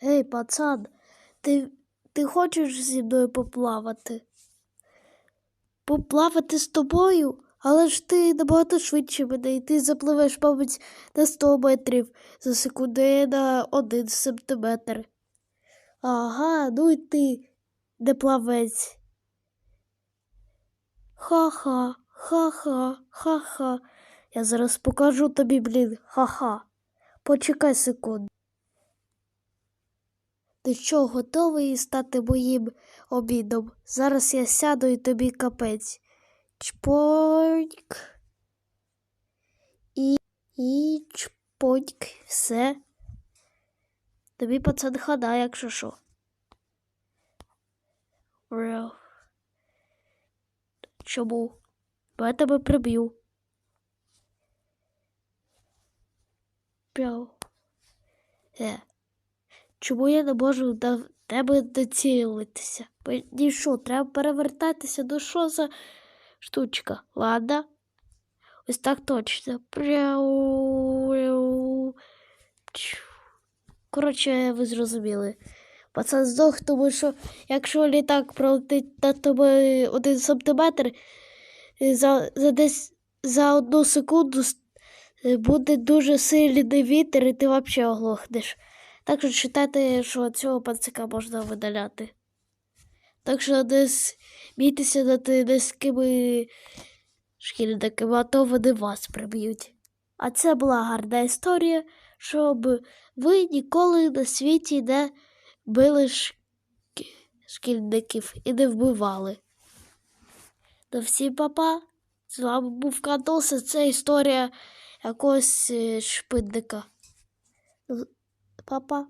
Гей, пацан, ти, ти хочеш зі мною поплавати? Поплавати з тобою? Але ж ти набагато швидше мене, і ти запливеш, мабуть, на 100 метрів за секунду я на 1 сантиметр. Ага, ну і ти не плавець. Ха-ха, ха-ха, ха-ха. Я зараз покажу тобі, блін, ха-ха. Почекай секунду. Ти що, готовий стати моїм обідом? Зараз я сяду і тобі капець. Чпоньк. І, і чпоньк. Все. Тобі пацан хана, якщо що. Чому? Бо я тебе приб'ю. Пяу. Е. Чому я не можу до тебе доцілитися? Мені що, треба перевертатися? Ну що за штучка? Ладно? Ось так точно. Коротше, ви зрозуміли. Пацан здох, тому що якщо літак пролетить над тобою один сантиметр, за, за десь за одну секунду е, буде дуже сильний вітер, і ти взагалі оглохнеш. Так що читайте, що цього пацика можна видаляти. Так що десь бійтеся над низькими шкільниками, а то вони вас приб'ють. А це була гарна історія, щоб ви ніколи на світі не били шк- шкільників і не вбивали. То всім папа. З вами був Кантоса. Це історія якогось е, шпидника. Papa.